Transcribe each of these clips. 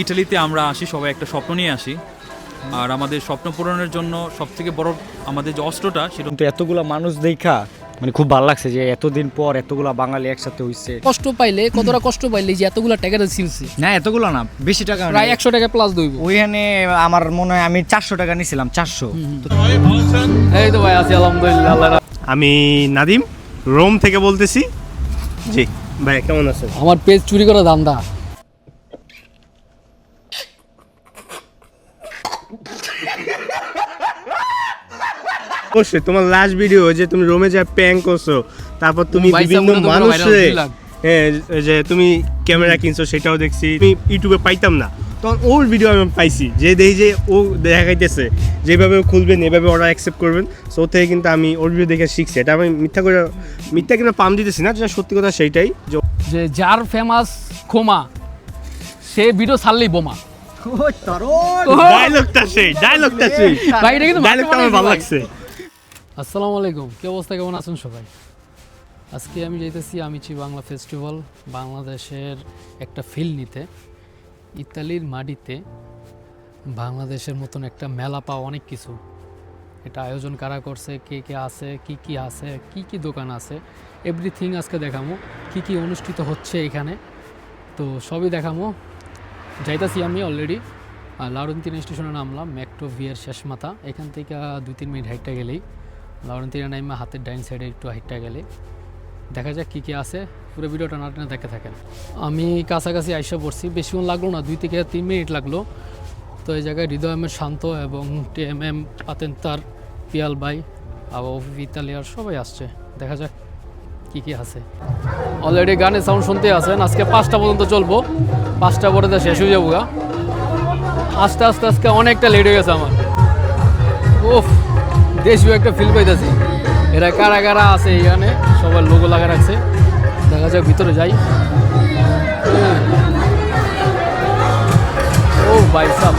ইটালিতে আমরা আসি সবাই একটা স্বপ্ন নিয়ে আসি। আর আমাদের স্বপ্ন পূরণের জন্য সব থেকে বড় আমাদের যে অস্ত্রটা সেটা কিন্তু এতগুলা মানুষ দেখা মানে খুব ভালো লাগছে যে এতদিন পর এতগুলা বাঙালি একসাথে হইছে। কষ্ট পাইলে কতটা কষ্ট পাইলে যে এতগুলো টাকা ছিলছি না এতগুলো না বেশি টাকা প্রায় একশো টাকা প্লাস দইব। ওইখানে আমার মনে হয় আমি চারশো টাকা নিছিলাম চারশো। এই তো ভাই আছি আলহামদুলিল্লাহ আমি নাদিম রোম থেকে বলতেছি। জি ভাই কেমন আছেন? আমার পেজ চুরি করা ধান্দা। অবশ্যই তোমার লাস্ট ভিডিও যে তুমি রোমে যা প্যাং করছ তারপর তুমি বিভিন্ন মানুষে। হ্যাঁ যে তুমি ক্যামেরা কিনছো সেটাও দেখছি আমি ইউটিউবে পাইতাম না। তখন ওর ভিডিও আমি পাইছি যে দেখি যে ও দেখাইতেছে যেভাবে খুলবেন এভাবে ওরা অ্যাকসেপ্ট করবেন। সো থেকে কিন্তু আমি ওর ভিডিও দেখে শিখছি। এটা আমি মিথ্যা করে মিথ্যা কিনা পাম দিতেছি না যেটা সত্যি কথা সেইটাই। যে যার ফেমাস খোমা সে ভিডিও ছাড়লেই বোমা। ডায়লগটা সেই ডায়লগটা সেই। ভাই, এটা কিন্তু ডায়লগটা আমার ভালো লাগছে। আসসালামু আলাইকুম। কী অবস্থা? কেমন আছেন সবাই? আজকে আমি যাইতেছি আমিচি বাংলা ফেস্টিভ্যাল, বাংলাদেশের একটা ফিল নিতে। ইতালির মাটিতে বাংলাদেশের মতন একটা মেলা পাওয়া অনেক কিছু। এটা আয়োজন কারা করছে? কে কে আছে? কি কি আছে? কি কি দোকান আছে? এভরিথিং আজকে দেখামো। কি কি অনুষ্ঠিত হচ্ছে এখানে? তো সবই দেখামো। যাইতাছি আমি অলরেডি লাউরেন্তিনা স্টেশনে নামলাম মেট্রো ভিয়ের শেষ মাথা এখান থেকে দুই তিন মিনিট হাইটটা গেলেই। লাউরেন্তিনা নাইমা হাতের ডাইন সাইডে একটু হাইটটা গেলে। দেখা যাক কী কী আছে। পুরো ভিডিওটা না টেনে দেখে থাকেন। আমি কাছাকাছি আইসা পড়ছি। বেশিক্ষণ লাগল না। দুই থেকে তিন মিনিট লাগল। তো এই জায়গায় হৃদয় আহমেদ শান্ত এবং টি এম এম আতেন্তার পিয়াল বাই আবার ইতালিয়ার সবাই আসছে। দেখা যাক কী কী আছে। অলরেডি গানের সাউন্ড শুনতে আছেন। আজকে পাঁচটা পর্যন্ত চলবো। পাঁচটা পরে তো শেষ হয়ে যাব গা। আস্তে আস্তে আজকে অনেকটা লেট হয়ে গেছে আমার। ওফ দেশীয় একটা ফিল পাইতেছি। এরা কারা কারা আছে এখানে? সবার লোগো লাগা রাখছে। দেখা যাক, ভিতরে যাই। ও ভাই সাহ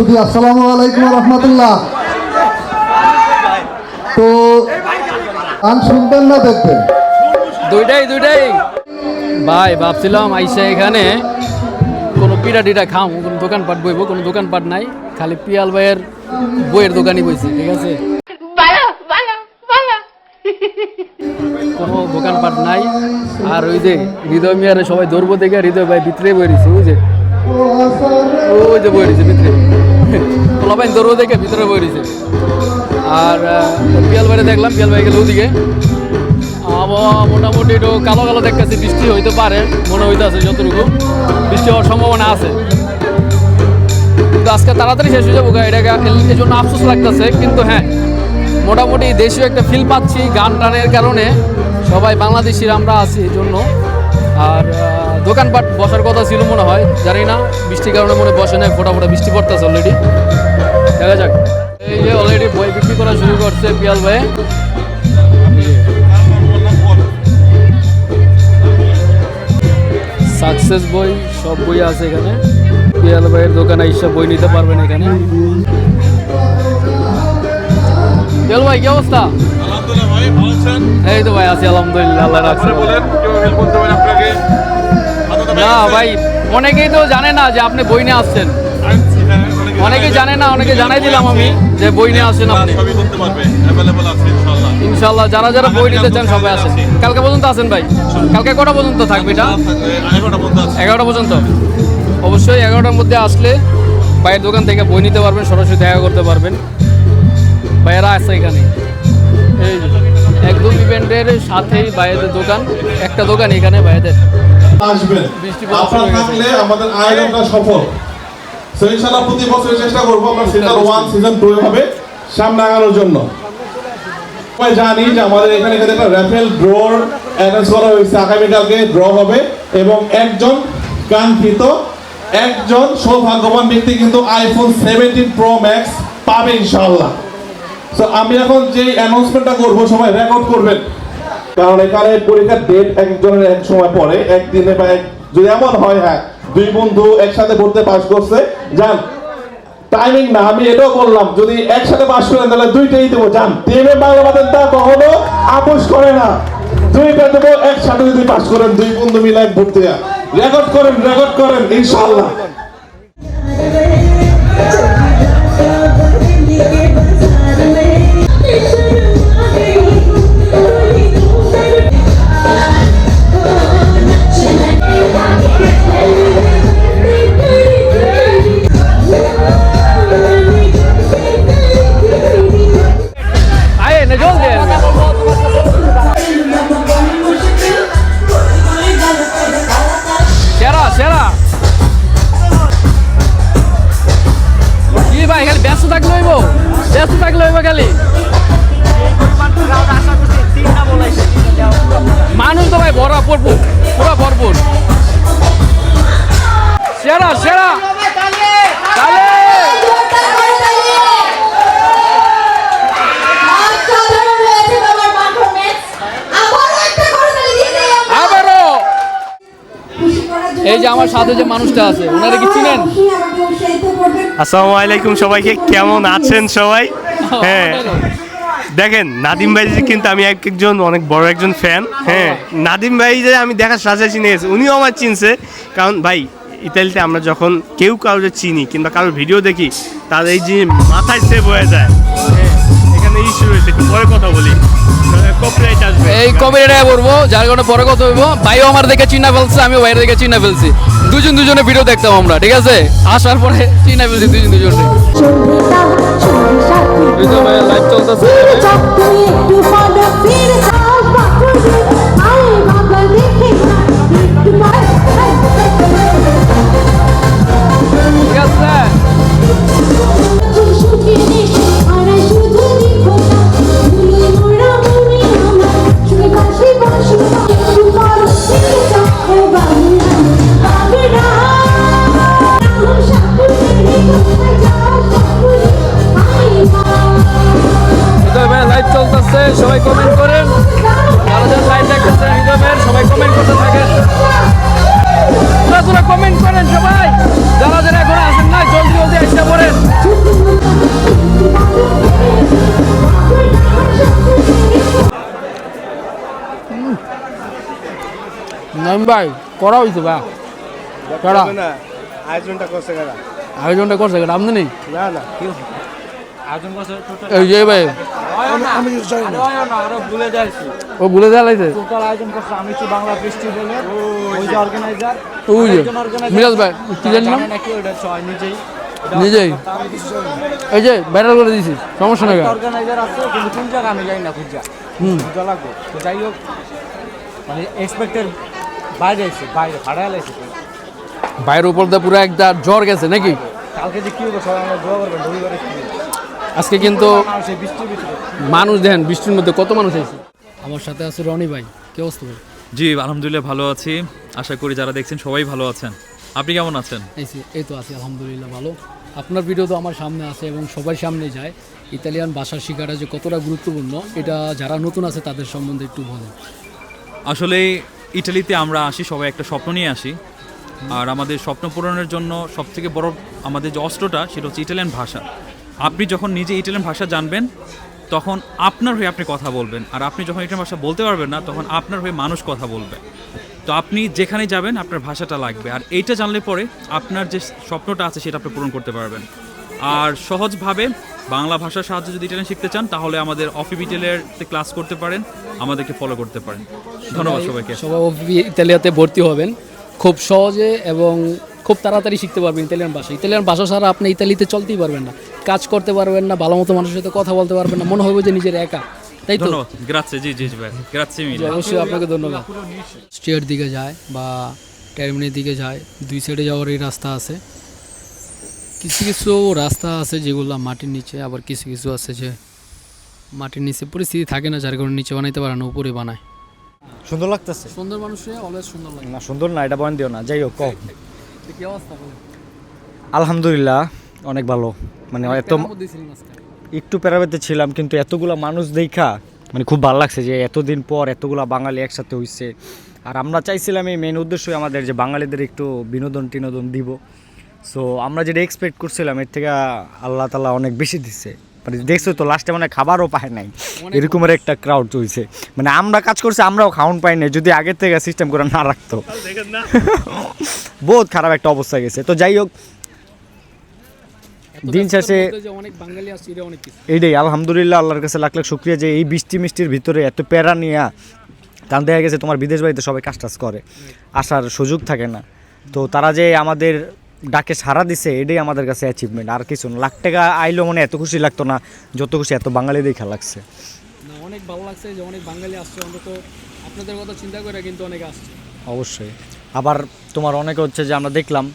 সুদী আসসালামু আলাইকুম রহমতুল্লাহ। তো গান শুনবেন না দেখবেন? দুইটাই দুইটাই। ভাই ভাবছিলাম আইসা এখানে কোনো পিঠা টিটা খাম কোনো দোকানপাট বইব কোনো দোকানপাট নাই খালি পিয়াল ভাইয়ের বইয়ের দোকানই বইছে ঠিক আছে. কোনো দোকানপাট নাই আর ওই যে হৃদয় মিয়ারে সবাই ধরবো দেখে হৃদয় ভাই ভিতরে বই রয়েছে যে ওই যে বই রয়েছে ভিতরে পোলাপাইন ধরবো দেখে ভিতরে বই রয়েছে আর পিয়াল দেখলাম পিয়াল ভাই গেল ওদিকে। আবহাওয়া মোটামুটি একটু কালো কালো দেখতেছি বৃষ্টি হইতে পারে মনে হইতেছে যতটুকু। বৃষ্টি হওয়ার সম্ভাবনা আছে। কিন্তু আজকে তাড়াতাড়ি শেষ হয়ে যাব গা, এটা গা- এই জন্য আফসোস লাগতেছে কিন্তু হ্যাঁ মোটামুটি দেশীয় একটা ফিল পাচ্ছি গান টানের কারণে। সবাই বাংলাদেশির আমরা আছি এই জন্য আর দোকানপাট বসার কথা ছিল মনে হয় জানি না বৃষ্টির কারণে মনে বসে নাই ফোটা ফোটা বৃষ্টি পড়তেছে অলরেডি দেখা যাক। এই যে অলরেডি বই বিক্রি করা শুরু করছে পিয়াল ভাই। সাকসেস বই সব বই আছে এখানে। পিয়াল ভাইয়ের দোকানে এসে বই নিতে পারবেন এখানে। পিয়াল ভাই কি অবস্থা? এই তো ভাই আছি আলহামদুলিল্লাহ আল্লাহ রাখছে। না ভাই অনেকেই তো জানে না যে আপনি বই নিয়ে আসছেন। অনেকেই জানে না অনেকে জানাই দিলাম আমি যে বই নিয়ে আসছেন আপনি। সবই করতে পারবে অ্যাভেলেবল আছে ইনশাআল্লাহ। যারা যারা বই নিতে চান সবাই আসেন। কালকে পর্যন্ত আসেন ভাই? কালকে কটা পর্যন্ত থাকবে এটা? এগারোটা পর্যন্ত আছে। এগারোটা পর্যন্ত? অবশ্যই এগারোটার মধ্যে আসলে ভাইয়ের দোকান থেকে বই নিতে পারবেন সরাসরি দেখা করতে পারবেন। ভাইয়েরা আছে এখানে। এই একদম ইভেন্টের সাথেই ভাইয়েদের দোকান একটা দোকান এখানে ভাইয়েদের। আসবেন। আপনারা থাকলে আমাদের আয়োজনটা সফল। তো ইনশাআল্লাহ প্রতি বছর চেষ্টা করব আমরা সিজন ওয়ান সিজন টু এভাবে সামনে আগানোর জন্য। সবাই জানি যে আমাদের এখানে এখানে একটা র্যাফেল ড্রোর অ্যানাউন্স করা হয়েছে। আগামীকালকে ড্র হবে এবং একজন কাঙ্ক্ষিত একজন সৌভাগ্যবান ব্যক্তি কিন্তু আইফোন সেভেন্টিন প্রো ম্যাক্স পাবে ইনশাআল্লাহ। তো আমি এখন যে অ্যানাউন্সমেন্টটা করব সবাই রেকর্ড করবেন। কারণ এখানে পরীক্ষার ডেট একজনের এক সময় পরে, একদিনে বা এক যদি এমন হয় হ্যাঁ দুই বন্ধু একসাথে পড়তে পাস করছে, যান। টাইমিং না, আমি এটাও বললাম, যদি একসাথে পাস করেন, তাহলে দুইটাই দেবো, যান। টিমে বাংলা তা কখনো আপোষ করে না। দুইটা দেবো, একসাথে যদি পাস করেন, দুই বন্ধু মিলে এক ভর্তি রেকর্ড করেন রেকর্ড করেন, ইনশাআল্লাহ। যে আমার সাথে যে মানুষটা আছে ওনারা কি চিনেন? আসসালামু আলাইকুম সবাইকে কেমন আছেন সবাই? হ্যাঁ। দেখেন নাদিম ভাই কিন্তু আমি এক একজন অনেক বড় একজন ফ্যান হ্যাঁ। নাদিম ভাই যে আমি দেখার সাথে চিনে উনিও আমার চিনছে। কারণ ভাই ইতালিতে আমরা যখন কেউ কারোর চিনি কিংবা কারোর ভিডিও দেখি তার এই যে মাথায় সেভ হয়ে যায় হ্যাঁ, এখানে ইস্যু রয়েছে পরে কথা বলি। এই কবে এটা বলব যার কারণে পরে কথা হইব। ভাইও আমার দেখে চিনা ফেলছে আমি ভাইয়ের দেখে চিনা ফেলছি। দুজন দুজনে ভিডিও দেখতাম আমরা ঠিক আছে? আসার পরে চিনা ফেলছি দুজন দুজনে লাইভ চলতেছে। নাম ভাই করা হয়েছে ভাই কারা আয়োজনটা করছে কারা আয়োজনটা করছে কেন আপনি নেই? না না এই যে ভাই। ও ভুলে দেওয়া লাগছে ওই যে মিরাজ ভাই কি জানি নাম? নিজেই। এই যে ভাইরাল করে দিয়েছি সমস্যা নেই অর্গানাইজার আছে কিন্তু কোন জায়গা আমি জানি না খুঁজা। হুম। খুঁজা তো যাই হোক মানে এক্সপেক্টের বাইরে এসে বাইরে ভাড়া ভাইয়ের উপর দিয়ে পুরো একটা জ্বর গেছে নাকি? কালকে যে কি হবে সবাই আমরা দোয়া করবেন রবিবারে কি আজকে কিন্তু মানুষ এই বৃষ্টির দেখেন বৃষ্টির মধ্যে কত মানুষ আছে? আমার সাথে আছে রনি ভাই। কি অবস্থা ভাই? জি আলহামদুলিল্লাহ ভালো আছি। আশা করি যারা দেখছেন সবাই ভালো আছেন। আপনি কেমন আছেন? এই তো আছি আলহামদুলিল্লাহ ভালো। আপনার ভিডিও তো আমার সামনে আছে এবং সবার সামনে যায়। ইতালিয়ান ভাষা শেখাটা যে কতটা গুরুত্বপূর্ণ, এটা যারা নতুন আছে তাদের সম্বন্ধে একটু বলেন। আসলে ইটালিতে আমরা আসি, সবাই একটা স্বপ্ন নিয়ে আসি। আর আমাদের স্বপ্ন পূরণের জন্য সবথেকে বড় আমাদের যে অস্ত্রটা, সেটা হচ্ছে ইটালিয়ান ভাষা। আপনি যখন নিজে ইটালিয়ান ভাষা জানবেন, তখন আপনার হয়ে আপনি কথা বলবেন। আর আপনি যখন ইটালিয়ান ভাষা বলতে পারবেন না, তখন আপনার হয়ে মানুষ কথা বলবে। তো আপনি যেখানে যাবেন, আপনার ভাষাটা লাগবে। আর এইটা জানলে পরে আপনার যে স্বপ্নটা আছে, সেটা আপনি পূরণ করতে পারবেন। আর সহজভাবে বাংলা ভাষার সাহায্যে যদি ইটালিয়ান শিখতে চান, তাহলে আমাদের অফি অফিবিটেলের ক্লাস করতে পারেন, আমাদেরকে ফলো করতে পারেন। ধন্যবাদ সবাইকে। সবাই অবি- ইতালিয়াতে ভর্তি হবেন। খুব সহজে এবং খুব তাড়াতাড়ি শিখতে পারবেন ইতালিয়ান ভাষা। ইতালিয়ান ভাষা ছাড়া আপনি ইতালিতে চলতেই পারবেন না। কাজ করতে পারবেন না, ভালো মতো মানুষের সাথে কথা বলতে পারবেন না। মনে হবে যে নিজের একা। তাই তো? ধন্যবাদ। গ্রাচ্ছে জি জি জি ভাই। গ্রাচ্ছে মিলে। অবশ্যই আপনাকে ধন্যবাদ। স্টেয়ার দিকে যায় বা টার্মিনের দিকে যায় দুই সাইডে যাওয়ার এই রাস্তা আছে। কিছু কিছু রাস্তা আছে যেগুলো মাটির নিচে আবার কিছু কিছু আছে যে মাটির নিচে পরিস্থিতি থাকে না যার কারণে নিচে বানাইতে পারে না উপরে বানায়। সুন্দর লাগতেছে? সুন্দর মানুষে অলওয়েজ সুন্দর লাগে। না সুন্দর না এটা বয়ান দিও না যাই হোক কম কি অবস্থা আলহামদুলিল্লাহ অনেক ভালো। মানে এত দিয়েছিলেন আজকে। একটু প্যারাবেতে ছিলাম কিন্তু এতগুলা মানুষ দেখা মানে খুব ভালো লাগছে যে এতদিন পর এতগুলা বাঙালি একসাথে হইছে। আর আমরা চাইছিলাম এই মেন উদ্দেশ্যই আমাদের যে বাঙালিদের একটু বিনোদন টিনোদন দিব। সো আমরা যেটা এক্সপেক্ট করছিলাম এর থেকে আল্লাহ তালা অনেক বেশি দিচ্ছে মানে দেখছ তো লাস্টে মানে খাবারও পায় নাই। এরকমের একটা ক্রাউড চলছে। মানে আমরা কাজ করছি আমরাও খাউন পাই নাই যদি আগের থেকে সিস্টেম করে না রাখতো। বহুত খারাপ একটা অবস্থা গেছে। তো যাই হোক দিন শেষে- অনেক বাঙালি আসছে এটা অনেক কিছু। এইটাই আলহামদুলিল্লাহ আল্লাহর কাছে লাখ লাখ শুক্রিয়া যে এই বৃষ্টি মিষ্টির ভিতরে এত প্যারা নিয়ে কারণ দেখা গেছে তোমার বিদেশ বাড়িতে সবাই কাজ টাজ করে আসার সুযোগ থাকে না। তো তারা যে আমাদের ডাকে সারা দিছে এটাই আমাদের কাছে অ্যাচিভমেন্ট আর কিছু না। লাখ টাকা আইলো মনে এত খুশি লাগতো না যত খুশি এত বাঙালি দেখা লাগছে। অনেক ভালো লাগছে যে অনেক বাঙালি আসছে অন্তত আপনাদের কথা চিন্তা করে কিন্তু অনেকে আসছে। অবশ্যই। আবার তোমার অনেকে হচ্ছে যে আমরা দেখলাম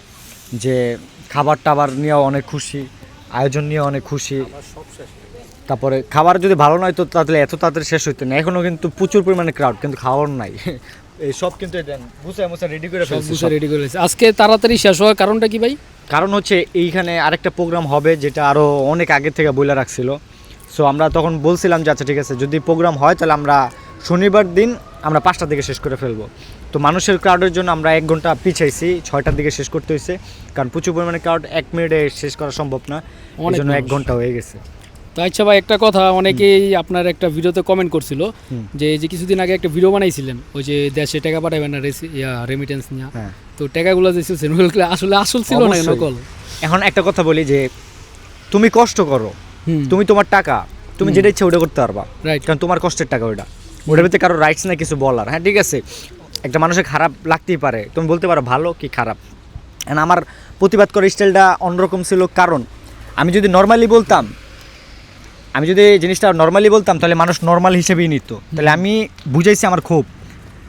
যে খাবার টাবার নিয়েও অনেক খুশি আয়োজন নিয়ে অনেক খুশি। তারপরে খাবার যদি ভালো নয় তো তাহলে এত তাড়াতাড়ি শেষ হইতো না। এখনও কিন্তু প্রচুর পরিমাণে ক্রাউড কিন্তু খাওয়ার নাই। এই সব কিন্তু রেডি করে সব ফেলছে রেডি করে ফেলেছে। আজকে তাড়াতাড়ি শেষ হওয়ার কারণটা কি ভাই? কারণ হচ্ছে এইখানে আরেকটা প্রোগ্রাম হবে যেটা আরও অনেক আগে থেকে বইলা রাখছিল। সো আমরা তখন বলছিলাম যে আচ্ছা ঠিক আছে যদি প্রোগ্রাম হয় তাহলে আমরা শনিবার দিন আমরা পাঁচটার দিকে শেষ করে ফেলব। তো মানুষের ক্রাউডের জন্য আমরা এক ঘণ্টা পিছাইছি ছয়টার দিকে শেষ করতে হয়েছে। কারণ প্রচুর পরিমাণে ক্রাউড এক মিনিটে শেষ করা সম্ভব না অনেক জন্য এক ঘণ্টা হয়ে গেছে। তো আচ্ছা ভাই একটা কথা অনেকেই আপনার একটা ভিডিওতে কমেন্ট করছিল যে যে কিছুদিন আগে একটা ভিডিও বানাইছিলেন ওই যে দেশে টাকা পাঠাবেন না রেমিটেন্স নিয়ে। হ্যাঁ। তো টাকাগুলো যে ছিল ওগুলো আসলে আসল ছিল না। নকল? এখন একটা কথা বলি যে তুমি কষ্ট করো তুমি তোমার টাকা তুমি যেটা ইচ্ছা ওটা করতে পারবা। রাইট কারণ তোমার কষ্টের টাকা ওইটা। ওটার ভিতরে কারও রাইটস না কিছু বলার। হ্যাঁ ঠিক আছে। একটা মানুষের খারাপ লাগতেই পারে। তুমি বলতে পারো ভালো কি খারাপ। And আমার প্রতিবাদ করার স্টাইলটা অন্যরকম ছিল। কারণ আমি যদি নর্মালি বলতাম আমি যদি জিনিসটা নর্মালি বলতাম তাহলে মানুষ নর্মাল হিসেবেই নিত। তাহলে আমি বুঝাইছি আমার ক্ষোভ।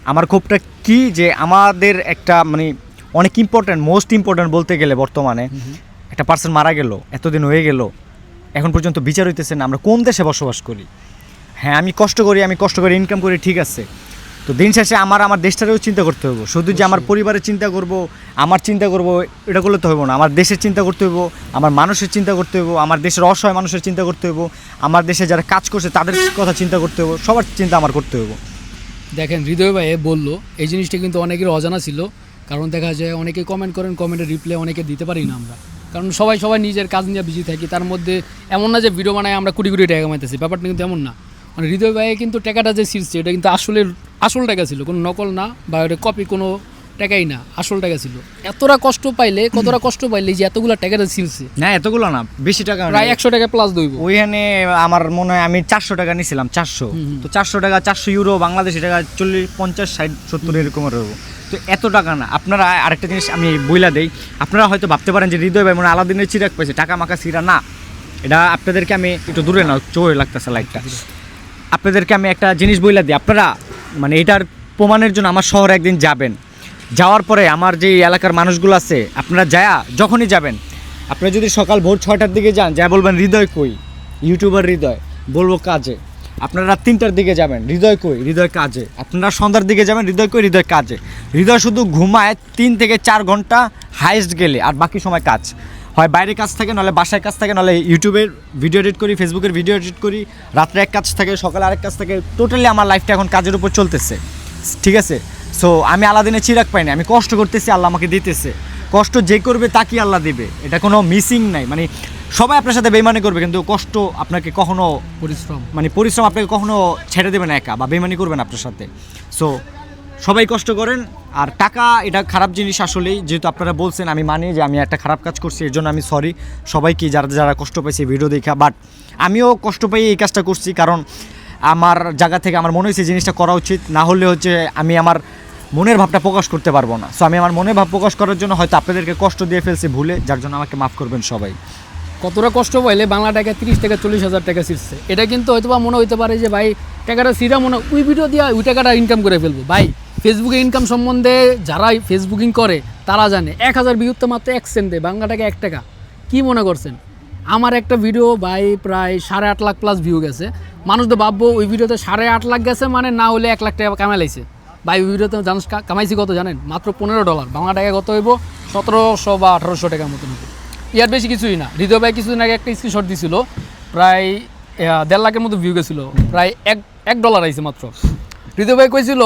আমার ক্ষোভটা কি? যে আমাদের একটা মানে অনেক ইম্পর্ট্যান্ট মোস্ট ইম্পর্ট্যান্ট বলতে গেলে বর্তমানে একটা পার্সন মারা গেল এতদিন হয়ে গেল এখন পর্যন্ত বিচার হইতেছে না আমরা কোন দেশে বসবাস করি? হ্যাঁ আমি কষ্ট করি আমি কষ্ট করে ইনকাম করি ঠিক আছে। তো দিন শেষে আমার আমার দেশটারও চিন্তা করতে হবে শুধু যে আমার পরিবারের চিন্তা করব আমার চিন্তা করব এটা করলে তো হইব না। আমার দেশের চিন্তা করতে হইব আমার মানুষের চিন্তা করতে হইব আমার দেশের অসহায় মানুষের চিন্তা করতে হইব আমার দেশে যারা কাজ করছে তাদের কথা চিন্তা করতে হইব সবার চিন্তা আমার করতে হইব। দেখেন হৃদয় ভাই বলল এই জিনিসটা কিন্তু অনেকের অজানা ছিল কারণ দেখা যায় অনেকে কমেন্ট করেন কমেন্টের রিপ্লাই অনেকে দিতে পারি না আমরা। কারণ সবাই সবাই নিজের কাজ নিয়ে বিজি থাকি তার মধ্যে এমন না যে ভিডিও বানায় আমরা কুড়ি কোটি টাকা কামাইতেছি ব্যাপারটা কিন্তু এমন না। মানে হৃদয় ভাই কিন্তু টাকাটা যে ছিঁড়ছে এটা কিন্তু আসলে আসল টাকা ছিল কোনো নকল না বা কপি কোনো টাকাই না আসল টাকা ছিল। এতটা কষ্ট পাইলে কতটা কষ্ট পাইলে যে এতগুলো টাকাটা ছিঁড়ছে? না এতগুলো না বেশি টাকা। প্রায় একশো টাকা প্লাস দইব। ওইখানে আমার মনে হয় আমি চারশো টাকা নিয়েছিলাম চারশো। তো চারশো টাকা চারশো ইউরো বাংলাদেশি টাকা চল্লিশ পঞ্চাশ ষাট সত্তর এরকম রইব তো এত টাকা না। আপনারা আরেকটা জিনিস আমি বইলা দেই আপনারা হয়তো ভাবতে পারেন যে হৃদয় ভাই মানে আলাদিনের চিরাক পাইছে টাকা মাকা সিরা না। এটা আপনাদেরকে আমি একটু দূরে না চোখে লাগতেছে লাইটটা আপনাদেরকে আমি একটা জিনিস বইলা দিই আপনারা মানে এটার প্রমাণের জন্য আমার শহরে একদিন যাবেন। যাওয়ার পরে আমার যে এলাকার মানুষগুলো আছে, আপনারা যায়া যখনই যাবেন আপনারা যদি সকাল ভোর ছয়টার দিকে যান যা বলবেন, হৃদয় কই? ইউটিউবার হৃদয়, বলব কাজে। আপনারা রাত তিনটার দিকে যাবেন, হৃদয় কই? হৃদয় কাজে। আপনারা সন্ধ্যার দিকে যাবেন, হৃদয় কই? হৃদয় কাজে। হৃদয় শুধু ঘুমায় তিন থেকে চার ঘণ্টা হাইয়েস্ট গেলে, আর বাকি সময় কাজ। হয় বাইরে কাজ থাকে নাহলে বাসায় কাজ থাকে নাহলে ইউটিউবের ভিডিও এডিট করি ফেসবুকের ভিডিও এডিট করি রাত্রে এক কাজ থাকে সকালে আরেক কাজ থাকে টোটালি আমার লাইফটা এখন কাজের উপর চলতেছে। ঠিক আছে? সো আমি আলাদিনে চিরাক পাইনি আমি কষ্ট করতেছি আল্লাহ আমাকে দিতেছে। কষ্ট যে করবে তাকে আল্লাহ দেবে। এটা কোনো মিসিং নাই। মানে সবাই আপনার সাথে বেইমানি করবে কিন্তু কষ্ট আপনাকে কখনো পরিশ্রম। মানে পরিশ্রম আপনাকে কখনো ছেড়ে দেবে না একা বা বেমানি করবেন আপনার সাথে। সো সবাই কষ্ট করেন আর টাকা এটা খারাপ জিনিস আসলেই, যেহেতু আপনারা বলছেন, আমি মানি যে আমি একটা খারাপ কাজ করছি এর জন্য আমি সরি সবাইকে যারা যারা কষ্ট পাইছে ভিডিও দেখা। বাট আমিও কষ্ট পাই এই কাজটা করছি, কারণ আমার জায়গা থেকে আমার মনে হয়েছে জিনিসটা করা উচিত, না হলে হচ্ছে আমি আমার মনের ভাবটা প্রকাশ করতে পারব না। সো আমি আমার মনের ভাব প্রকাশ করার জন্য হয়তো আপনাদেরকে কষ্ট দিয়ে ফেলছি ভুলে, যার জন্য আমাকে মাফ করবেন সবাই। কতটা কষ্ট পাইলে বাংলা টাকা তিরিশ থেকে চল্লিশ হাজার টাকা ছিটছে। এটা কিন্তু হয়তো বা মনে হইতে পারে যে, ভাই, টাকাটা সিরা মনে ওই ভিডিও দিয়ে ওই টাকাটা ইনকাম করে ফেলব। ভাই ফেসবুকে ইনকাম সম্বন্ধে যারা ফেসবুকিং করে, তারা জানে। এক হাজার ভিউতে মাত্র এক সেন্টে, বাংলা টাকা এক টাকা। কি মনে করছেন? আমার একটা ভিডিও ভাই, প্রায় সাড়ে আট লাখ প্লাস ভিউ গেছে। মানুষ তো ভাববো, ওই ভিডিওতে সাড়ে আট লাখ গেছে মানে না হলে এক লাখ টাকা কামাই লাইছে। ভাই, ওই ভিডিওতে জানিস কামাইছি কত জানেন? মাত্র পনেরো ডলার বাংলা টাকা কত হইব? সতেরোশো বা আঠারোশো টাকার মতন হইব। ইয়ার বেশি কিছুই না। হৃদয় ভাই কিছুদিন আগে একটা স্ক্রিনশট দিছিল প্রায় দেড় লাখের মতো ভিউ গেছিল প্রায় এক এক ডলার আইছে মাত্র। হৃদয় ভাই কইছিল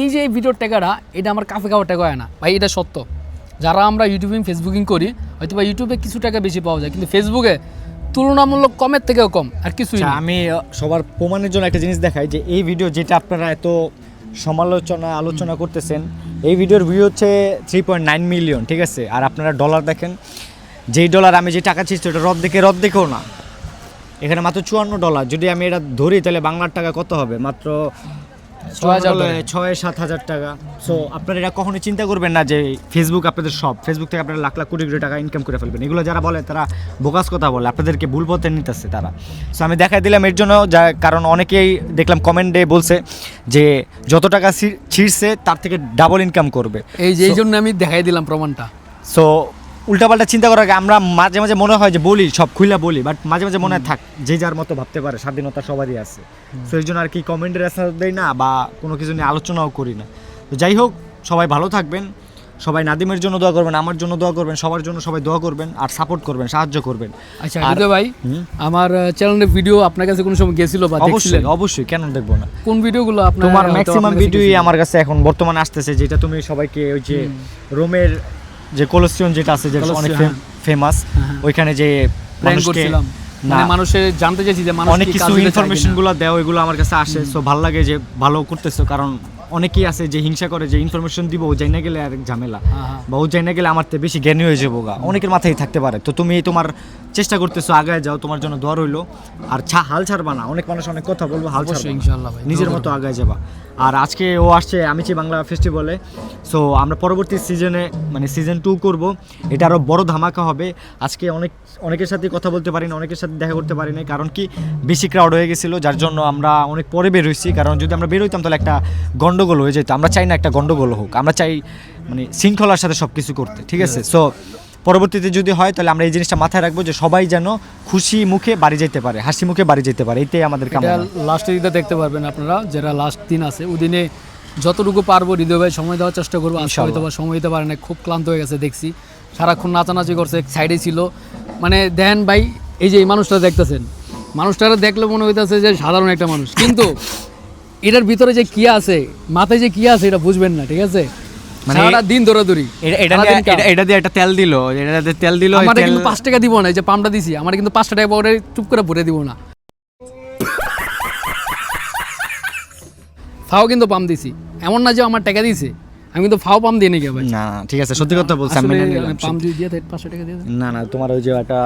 এই যে ভিডিওর টাকাটা এটা আমার কাফে খাওয়ার টাকা হয় না। ভাই এটা সত্য। যারা আমরা ইউটিউবিং ফেসবুকিং করি হয়তো বা ইউটিউবে কিছু টাকা বেশি পাওয়া যায় কিন্তু ফেসবুকে তুলনামূলক কমের থেকেও কম আর কিছুই আচ্ছা, না। আমি সবার প্রমাণের জন্য একটা জিনিস দেখাই যে এই ভিডিও যেটা আপনারা এত সমালোচনা, আলোচনা করতেছেন। এই ভিডিওর ভিউ হচ্ছে থ্রি পয়েন্ট নাইন মিলিয়ন ঠিক আছে? আর আপনারা ডলার দেখেন, যেই ডলার আমি যে টাকা ছিলাম ওটা রদ দেখে, রদ দেখেও না। এখানে মাত্র চুয়ান্ন ডলার যদি আমি এটা ধরি, তাহলে বাংলার টাকা কত হবে? মাত্র ছয় সাত হাজার টাকা। সো আপনারা এটা কখনোই চিন্তা করবেন না যে ফেসবুক আপনাদের সব। ফেসবুক থেকে আপনারা লাখ লাখ কোটি কোটি টাকা ইনকাম করে ফেলবেন। এগুলো যারা বলে তারা বোকাস কথা বলে। আপনাদেরকে ভুল পথে নিতেছে তারা। সো আমি দেখাই দিলাম এর জন্য যা কারণ অনেকেই দেখলাম কমেন্টে বলছে যে যত টাকা ছিঁড়ছে তার থেকে ডাবল ইনকাম করবে। এই যে এই জন্য আমি দেখাই দিলাম প্রমাণটা। সো উল্টাপাল্টা চিন্তা করার আগে আমরা মাঝে মাঝে মনে হয় যে বলি সব খুইলা বলি বাট মাঝে মাঝে মনে হয় থাক যে যার মতো ভাবতে পারে স্বাধীনতা সবারই আছে। সো এই জন্য আর কি কমেন্টের আসার দেই না বা কোনো কিছু নিয়ে আলোচনাও করি না। তো যাই হোক সবাই ভালো থাকবেন। সবাই নাদিমের জন্য দোয়া করবেন আমার জন্য দোয়া করবেন সবার জন্য সবাই দোয়া করবেন আর সাপোর্ট করবেন সাহায্য করবেন। আচ্ছা আর- ভাই আমার চ্যানেলের ভিডিও আপনার কাছে কোনো সময় গেছিল বা দেখছিলেন? অবশ্যই অবশ্যই কেন দেখব না? কোন ভিডিওগুলো আপনার তোমার ম্যাক্সিমাম ভিডিওই আমার কাছে এখন বর্তমানে আসতেছে যেটা তুমি সবাইকে ওই যে রোমের যে কোলেস্ট্রিয়ন যেটা আছে যে অনেক কোলেস্ট্রিয়ন, ফেমাস হ্যাঁ। ওইখানে যে মানুষকে করছিলাম। মানে মানুষের জানতে চাইছি যে মানুষ অনেক কিছু ইনফরমেশনগুলো দেও এগুলো আমার কাছে আসে। সো ভালো লাগে যে ভালো করতেছো কারণ অনেকেই আছে যে হিংসা করে যে ইনফরমেশন দিব ও যাই না গেলে আর ঝামেলা। হ্যাঁ, হ্যাঁ। বা ও যাই না গেলে আমার থেকে বেশি জ্ঞানী হয়ে যাব গা। অনেকের মাথায় থাকতে পারে। তো তুমি তোমার চেষ্টা করতেছো আগায় যাও তোমার জন্য দোয়া রইল। আর ছা হাল ছাড়বা না। অনেক মানুষ অনেক কথা বলব হাল ছাড়বা। ইনশাআল্লাহ ভাই নিজের মতো আগায় যাবা। আর আজকে ও আসছে আমিছি বাংলা ফেস্টিভ্যালে সো আমরা পরবর্তী সিজনে মানে সিজন টু করব। এটা আরও বড় ধামাকা হবে। আজকে অনেক অনেকের সাথে কথা বলতে পারি না অনেকের সাথে দেখা করতে পারি না। কারণ কি বেশি ক্রাউড হয়ে গেছিল যার জন্য আমরা অনেক পরে বের হয়েছি। কারণ যদি আমরা বের হইতাম তাহলে একটা গন্ডগোল হয়ে যেত। আমরা চাই না একটা গন্ডগোল হোক। আমরা চাই মানে শৃঙ্খলার সাথে সব কিছু করতে। ঠিক আছে? সো পরবর্তীতে যদি হয় তাহলে আমরা এই জিনিসটা মাথায় রাখব যে সবাই যেন খুশি মুখে বাড়ি যেতে পারে হাসি মুখে বাড়ি যেতে পারে এটাই আমাদের কামনা। লাস্টের দিকে দেখতে পারবেন আপনারা যারা লাস্ট দিন আছে। ওই দিনে যতটুকু পারব হৃদয় ভাই সময় দেওয়ার চেষ্টা করব। আজকে। হয়তো বা সময় দিতে পারে না খুব ক্লান্ত হয়ে গেছে দেখছি। সারাক্ষণ নাচানাচি করছে সাইডে ছিল। মানে দেন ভাই এই যে এই মানুষটা দেখতেছেন মানুষটারা দেখলে মনে হইতেছে যে সাধারণ একটা মানুষ। কিন্তু এটার ভিতরে যে কি আছে মাথায় যে কি আছে এটা বুঝবেন না ঠিক আছে? মানে- সারাটা দিন দৌড়াদৌড়ি। এটা এটা দিয়ে- কাম। এটা- এটা দিয়ে একটা তেল দিল। এটা তেল দিল আমারে কিন্তু পাঁচ টাকা দিব না যে পাম্পটা দিছি আমার কিন্তু পাঁচটা টাকা পরে চুপ করে ভরে দিব না। ফাও কিন্তু পাম্প দিছি। এমন না যে আমার টাকা দিছে আমি কিন্তু ফাও পাম্প দিয়ে নাকি ভাই না ঠিক আছে সত্যি কথা বলছি আমি পাম্প দিয়ে দিয়ে দেয়, পাঁচশো টাকা দিয়ে না না তোমার ওই যে একটা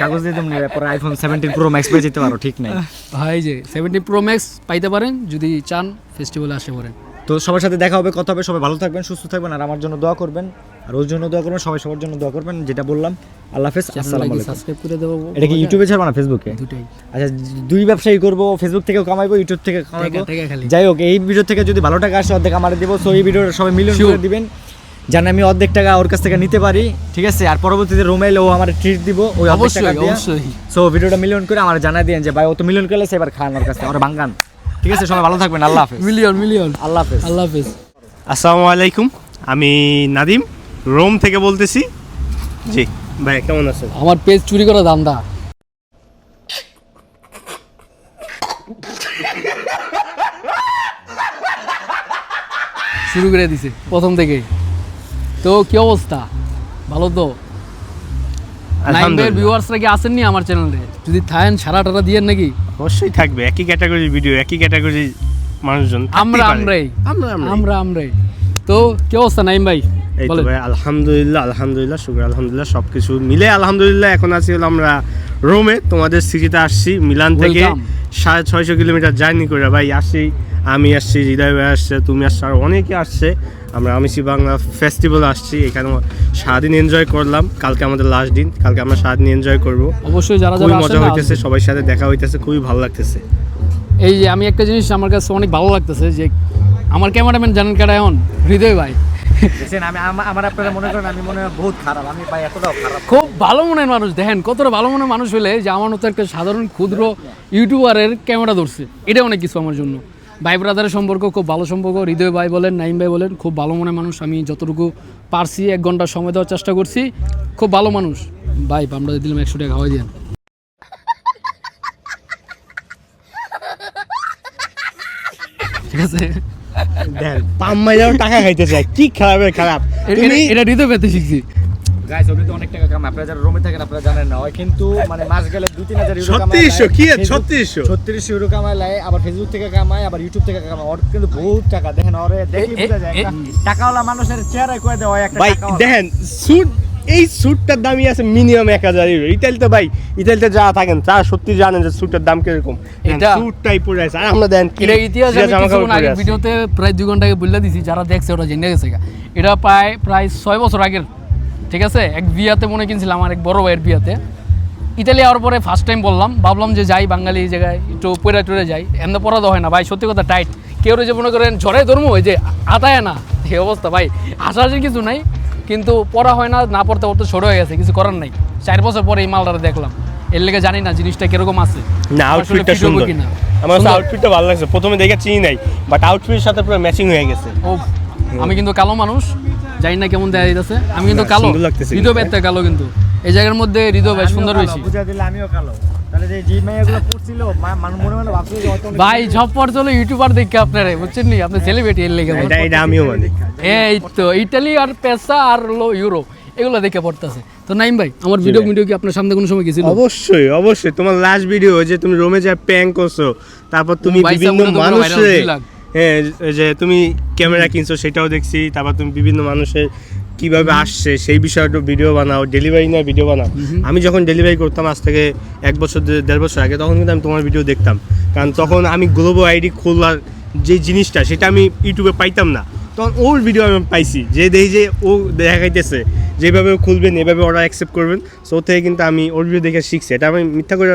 কাগজ দিয়ে তুমি পরে আইফোন সেভেন্টিন প্রো ম্যাক্স পেয়ে যেতে পারো ঠিক নাই। ভাই যে সেভেন্টি প্রো ম্যাক্স পাইতে পারেন যদি চান ফেস্টিভ্যালে আসতে পারেন। তো সবার সাথে দেখা হবে কথা হবে সবাই ভালো থাকবেন সুস্থ থাকবেন আর আমার জন্য দোয়া করবেন আর ওর জন্য দোয়া করবেন সবাই সবার জন্য দোয়া করবেন যেটা বললাম। আল্লাহ হাফেজ আসসালামু আলাইকুম। সাবস্ক্রাইব করে দেবো এটা কি ইউটিউবে ছাড়বা না ফেসবুকে দুটাই। আচ্ছা দুই ব্যবসায়ী করব ফেসবুক থেকেও কামাইবো ইউটিউব থেকে কামাইবো। যাই হোক এই ভিডিও থেকে যদি ভালো টাকা আসে অর্ধেক আমার দেবো। সো এই ভিডিওটা সবাই মিলিয়ন. করে দিবেন। যেন আমি অর্ধেক টাকা ওর কাছ থেকে নিতে পারি ঠিক আছে? আর পরবর্তীতে রোমেল ও আমার ট্রিট দিব ওই অবশ্যই অবশ্যই। সো ভিডিওটা মিলিয়ন করে আমার জানাই দিয়েন যে ভাই ও তো মিলিয়ন করলে এবার খান ওর কাছে ওর বাঙ্গান। ঠিক আছে সবাই ভালো থাকবেন আল্লাহ হাফেজ। Million million. আল্লাহ হাফেজ। আল্লাহ হাফিজ। আসসালামু আলাইকুম আমি নাদিম রোম থেকে বলতেছি। জি ভাই কেমন আছেন? আমার পেজ চুরি করা দান্দা শুরু করে দিছে প্রথম থেকে তো কি অবস্থা? ভালো তো? নাইন আলহামদুলিল্লাহ। ভিউয়ার্সরা কি আসেননি আমার চ্যানেলে যদি থাকেন সারা টারা দিয়েন নাকি? অবশ্যই থাকবে একই ক্যাটাগরির ভিডিও একই ক্যাটাগরির মানুষজন আমরা আমরাই। আমরা আমরাই। আমরা আমরাই। তো কি অবস্থা নাইম ভাই? এই তো ভাই আলহামদুলিল্লাহ আলহামদুলিল্লাহ শুক্র আলহামদুলিল্লাহ সব কিছু মিলে আলহামদুলিল্লাহ এখন আছি হলো আমরা রোমে তোমাদের সিটিতে আসছি মিলান থেকে. সাড়ে ছয়শো কিলোমিটার জার্নি করে ভাই আসছি আমি আসছি হৃদয় ভাই আসছে তুমি আসছো আর অনেকে আসছে। আমরা আমিসি বাংলা ফেস্টিভ্যাল আসছি এখানে সারাদিন এনজয় করলাম। কালকে আমাদের লাস্ট দিন কালকে আমরা সারাদিন এনজয় করব। অবশ্যই যারা যারা মজা হইতেছে সবার সাথে দেখা হইতেছে খুবই ভালো লাগতেছে। এই যে আমি একটা জিনিস আমার কাছে অনেক ভালো লাগতেছে যে আমার ক্যামেরাম্যান জানেন কারা এখন? হৃদয় ভাই। আমি আমা- আমার আপনারা মনে করেন আমি বহুত খারাপ আমি ভাই এতটাও খারাপ। খুব ভালো মনের মানুষ দেখেন কতটা ভালো মনের মানুষ হলে যে আমার মতো একটা সাধারণ ক্ষুদ্র ইউটিউবারের ক্যামেরা ধরছে। এটা অনেক কিছু আমার জন্য। ভাই ব্রাদারের সম্পর্ক খুব ভালো সম্পর্ক। হৃদয় ভাই বলেন নাইম ভাই বলেন খুব ভালো মনে মানুষ। আমি যতটুকু পারছি এক ঘণ্টা সময় দেওয়ার চেষ্টা করছি। খুব ভালো মানুষ। ভাই আমরা দিলাম একশো টাকা খাওয়াই দেন। ঠিক আছে? টাকা খাইতে চায় কি খারাপের খারাপ? এটা- এটা হৃদয় পেতে শিখছি। গাইস ওটা অনেক টাকা কামায় আপনারা যারা রোমে থাকেন আপনারা জানেন না। কিন্তু মানে মাস গেলে দুই তিন হাজার ইউরো ছত্রিশশো কি ছত্রিশশো? ছত্রিশ ইউরো কামায় লাই আবার ফেসবুক থেকে কামায় আবার ইউটিউব থেকে কামায় ওর কিন্তু বহুত টাকা। দেখেন ওরে দেখি বোঝা যায় টাকাওয়ালা মানুষের চেহারায় কয়ে দেওয়া একটা ভাই দেখেন স্যুট এই স্যুটটার দামই আছে মিনিমাম এক হাজার ইউরো ইতালিতে ভাই ইতালিতে যা থাকেন তারা সত্যি জানেন যে স্যুটের দাম কীরকম। এটা- স্যুটটাই পরে আছে। আর আমরা দেন এটা ইতিহাস আমি কিছুক্ষণ আগে ভিডিওতে প্রায় দুই ঘণ্টা আগে বলে দিছি যারা দেখছে ওরা জেনে গেছে এটা প্রায় প্রায় ছয় বছর আগের ঠিক আছে? এক বিয়াতে মনে কিনছিলাম আমার এক বড় ভাইয়ের বিয়াতে। ইতালি যাওয়ার পরে ফার্স্ট টাইম বললাম ভাবলাম যে যাই বাঙালি এই জায়গায় একটু পরে টরে যাই। এমনি পড়া তো হয় না ভাই সত্যি কথা টাইট কেউ যে মনে করেন ঝড়ে ধর্ম ওই যে আতায় না এই অবস্থা ভাই। হাসাহাসির কিছু নাই কিন্তু পড়া হয় না না পড়তে পড়তে ছোট হয়ে গেছে কিছু করার নাই। চার বছর পরে এই মালটা দেখলাম। এর লেগে জানি না জিনিসটা কীরকম আছে। না আউটফিটটা সুন্দর। কিনা। আমার। আউটফিটটা ভালো লাগছে। প্রথমে দেখে চিনি নাই বাট আউটফিটের সাথে পুরো ম্যাচিং হয়ে গেছে। ও আমি কিন্তু কালো মানুষ জানি না কেমন দেখা যাইতেছে। আমি কিন্তু কালো হৃদয় কিন্তু, কালো কিন্তু। এই জায়গার মধ্যে হৃদয় ভাই সুন্দর বেশি বুঝা দিলে আমিও কালো। মনে মনে চলো ইউটিউবার দেখে আপনারা বুঝছেন নি? আপনি সেলিব্রিটি এর লেগে আমিও এই তো ইটালি আর পেসা আর হলো ইউরো এগুলো দেখে পড়তেছে। তো নাইম ভাই আমার ভিডিও ভিডিও কি আপনার সামনে কোনো সময় গেছিল? অবশ্যই অবশ্যই। তোমার লাস্ট ভিডিও যে তুমি রোমে যা প্যাং করছ তারপর তুমি বিভিন্ন মানুষের হ্যাঁ যে তুমি ক্যামেরা কিনছো সেটাও দেখছি। তারপর তুমি বিভিন্ন মানুষের কীভাবে আসছে সেই বিষয়ে একটু ভিডিও বানাও ডেলিভারি নিয়ে ভিডিও বানাও। আমি যখন ডেলিভারি করতাম আজ থেকে এক বছর দেড় বছর আগে তখন কিন্তু আমি তোমার ভিডিও দেখতাম। কারণ তখন আমি গ্লোবো আইডি খোলার যে জিনিসটা সেটা আমি ইউটিউবে পাইতাম না। তখন ওর ভিডিও আমি পাইছি যে দেখি যে ও দেখাইতেছে যেভাবে খুলবেন এভাবে ওরা অ্যাকসেপ্ট করবেন। সো থেকে কিন্তু আমি ওর ভিডিও দেখে শিখছি। এটা আমি মিথ্যা করে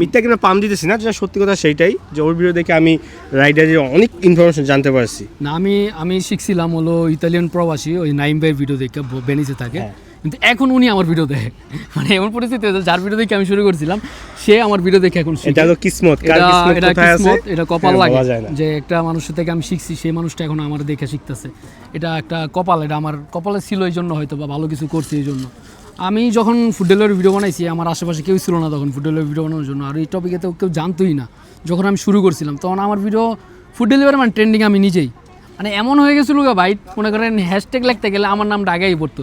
মিথ্যা কিন্তু পাম দিতেছি না যেটা সত্যি কথা সেইটাই যে ওর ভিডিও দেখে আমি রাইডারের অনেক ইনফরমেশন জানতে পারছি। না আমি আমি শিখছিলাম হলো ইতালিয়ান প্রবাসী ওই নাইম ভাইয়ের ভিডিও দেখে বেনিসে থাকে। হ্যাঁ। কিন্তু এখন উনি আমার ভিডিও দেখে। মানে এমন পরিস্থিতি যার ভিডিও দেখে আমি শুরু করছিলাম সে আমার ভিডিও দেখে এখন এটা হলো কিসমত এটা কিসমত এটা কপাল হ্যাঁ, লাগে। যে একটা মানুষের থেকে আমি শিখছি সেই মানুষটা এখন আমার দেখে শিখতেছে। এটা একটা কপাল এটা আমার কপালে ছিল এই জন্য হয়তো বা ভালো কিছু করছি এই জন্য। আমি যখন ফুড ডেলিভারি ভিডিও বানাইছি আমার আশেপাশে কেউ ছিল না তখন ফুড ডেলিভারি ভিডিও বানানোর জন্য আর এই টপিকে তো কেউ জানতোই না। যখন আমি শুরু করছিলাম তখন আমার ভিডিও ফুড ডেলিভারি মানে ট্রেন্ডিং আমি নিজেই। মানে এমন হয়ে গেছিল ভাই মনে করেন হ্যাশট্যাগ লিখতে গেলে আমার নামটা আগেই পড়তো।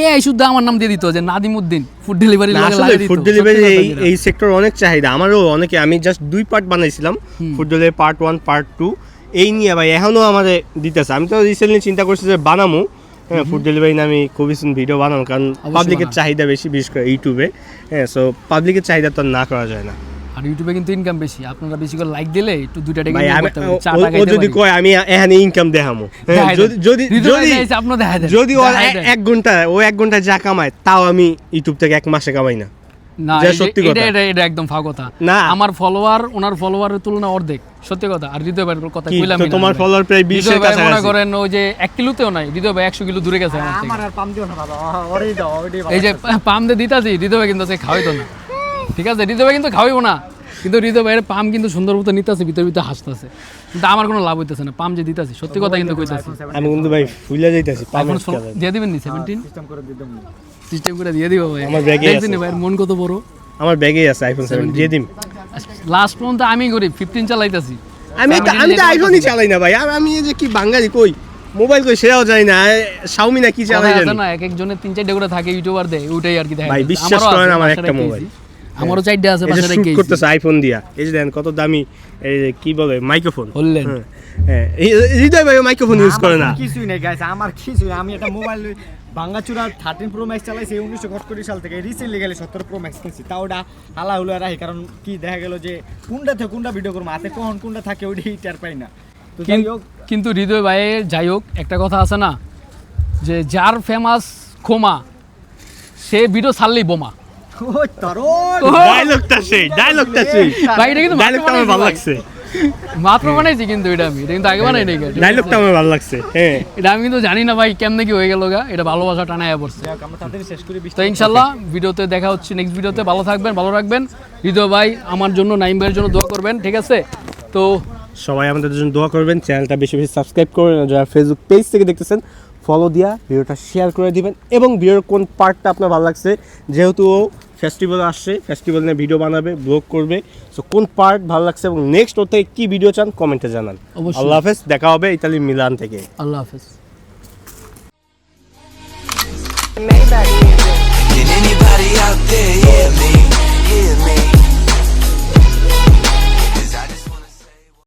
এ আই শুদ্ধ আমার নাম দিয়ে দিত যে নাদিমুদ্দিন ফুড ডেলিভারি আসলে ফুড ডেলিভারি এই এই সেক্টর অনেক চাহিদা আমারও অনেকে আমি জাস্ট দুই পার্ট বানাইছিলাম food delivery part one part two এই নিয়ে ভাই এখনও আমাদের দিতেছে। আমি তো রিসেন্টলি চিন্তা করছি যে বানামো। হ্যাঁ ফুড ডেলিভারি নিয়ে আমি খুবই ভিডিও বানাবো কারণ পাবলিকের। চাহিদা বেশি বিশেষ করে ইউটিউবে হ্যাঁ সো পাবলিকের চাহিদা তো না করা যায় না। আর ইউটিউবে কিন্তু ইনকাম বেশি। আপনারা বেশি করে লাইক দিলে একটু দুইটা টাকা আমি করতে পারবেন, চা ও- টা যদি কয় আমি এখানে ইনকাম দেখামো। হ্যাঁ। যদি যদি যদি চাইছে, আপনার দেখাই দেন। যদি এক ঘণ্টা ও এক ঘণ্টা যা কামায় তাও আমি ইউটিউব থেকে এক মাসে কামাই না। না যা এই যে- সত্যি কথা। এটা এটা একদম ফা কথা। না। আমার ফলোয়ার ওনার ফলোয়ারের তুলনায় অর্ধেক। সত্যি কথা। আর হৃদয় ভাইয়ের কথা কইলাম তোমার প্রায় 20 এর মনে করেন ওই যে এক কিলোতেও নাই। হৃদয় ভাই একশো কিলো দূরে গেছে আমার থেকে। আমার আর পাম দিও না বাবা। ওরেই দাও ওইটাই এই যে পাম দিয়ে দিতাছি হৃদয় ভাই কিন্তু সে খাওয়াইতো না। ঠিক আছে? হৃদয় ভাই কিন্তু খাওয়াইবো না। কিন্তু হৃদয় ভাইয়ের পাম কিন্তু সুন্দর মতো নিতেছে ভিতরে ভিতরে হাসতেছে। কিন্তু আমার কোনো লাভ হইতেছে না পাম যে দিতাছি সত্যি কথা কিন্তু কইতাছি। আমি কিন্তু ভাই ফুলে যাইতেছি খেলা। দিয়ে দিবেন নি সেভেন্টিন সিস্টেম করে। সিস্টেম করে দিয়ে দিব ভাই। আমার দেখছেন আছে। ভাইয়ের মন কত বড়? আমার ব্যাগেই আছে আইফোন সেভেন দিয়ে দিম। লাস্ট পর্যন্ত আমি করি ফিফটিন চালাইতাছি। আমি আমি তো আইফোনই চালাই না ভাই। আর আমি এই যে কি বাঙালি কই? মোবাইল কই? সেটাও জানি না। শাওমি না কি চালাই জানি। না এক একজনের তিন চারটে করে থাকে ইউটিউবার দেয় ওইটাই আর কি দেখা ভাই, বিশ্বাস করেন আমার একটা মোবাইল। এসেছি। আমারও চারটে আছে শুট রেখে করতেছে আইফোন দিয়া। এই যে দেখেন কত দামি এই যে কি বলে মাইক্রোফোন বললেন। হ্যাঁ এই হৃদয় ভাই মাইক্রোফোন ইউজ করে না। কিছুই নেই গাইস আমার কিছুই আমি একটা মোবাইল ভাঙ্গাচুরা থার্টিন প্রো ম্যাক্স চালাইছি উনিশশো সাল থেকে। রিসেন্টলি গেলে সতেরো প্রো ম্যাক্স কিনছি। তাও ওটা হালা হুলা রাখি কারণ কি দেখা গেল যে কোনটা থেকে কোনটা ভিডিও করব হাতে কখন কোনটা থাকে ওইটাই টের পাই না। তো যাই হোক। কিন্তু হৃদয় ভাইয়ের যাই হোক একটা কথা আছে না যে যার ফেমাস খোমা সে ভিডিও ছাড়লেই বোমা। ওই তরল ডায়লগটা সেই ডায়লগটা সেই। ভাই এটা কিন্তু ডায়লগটা আমার ভালো লাগছে। মাত্র বানাইছি কিন্তু এটা আমি এটা কিন্তু আগে বানাই নাই। ডায়লগটা আমার ভালো লাগছে হ্যাঁ। এটা আমি কিন্তু জানি না ভাই কেমনে কি হয়ে গেল গা এটা ভালোবাসা টানায় পড়ছে। আমরা তাড়াতাড়ি শেষ করি তো ইনশাল্লাহ ভিডিওতে দেখা হচ্ছে নেক্সট ভিডিওতে ভালো থাকবেন ভালো রাখবেন। হৃদয় ভাই আমার জন্য নাইম ভাইয়ের জন্য দোয়া করবেন ঠিক আছে? তো সবাই আমাদের জন্য দোয়া করবেন চ্যানেলটা বেশি বেশি সাবস্ক্রাইব করবেন যারা ফেসবুক পেজ থেকে দেখতেছেন ফলো দিয়া ভিডিওটা শেয়ার করে দিবেন এবং ভিডিওর কোন পার্টটা আপনার ভালো লাগছে যেহেতু ও ফেস্টিভ্যাল আসছে ফেস্টিভ্যাল নিয়ে ভিডিও বানাবে ব্লগ করবে। সো কোন পার্ট ভালো লাগছে এবং নেক্সট ওতে কি কী ভিডিও চান কমেন্টে জানান। আল্লাহ হাফেজ দেখা হবে ইতালি মিলান থেকে। আল্লাহ হাফেজ।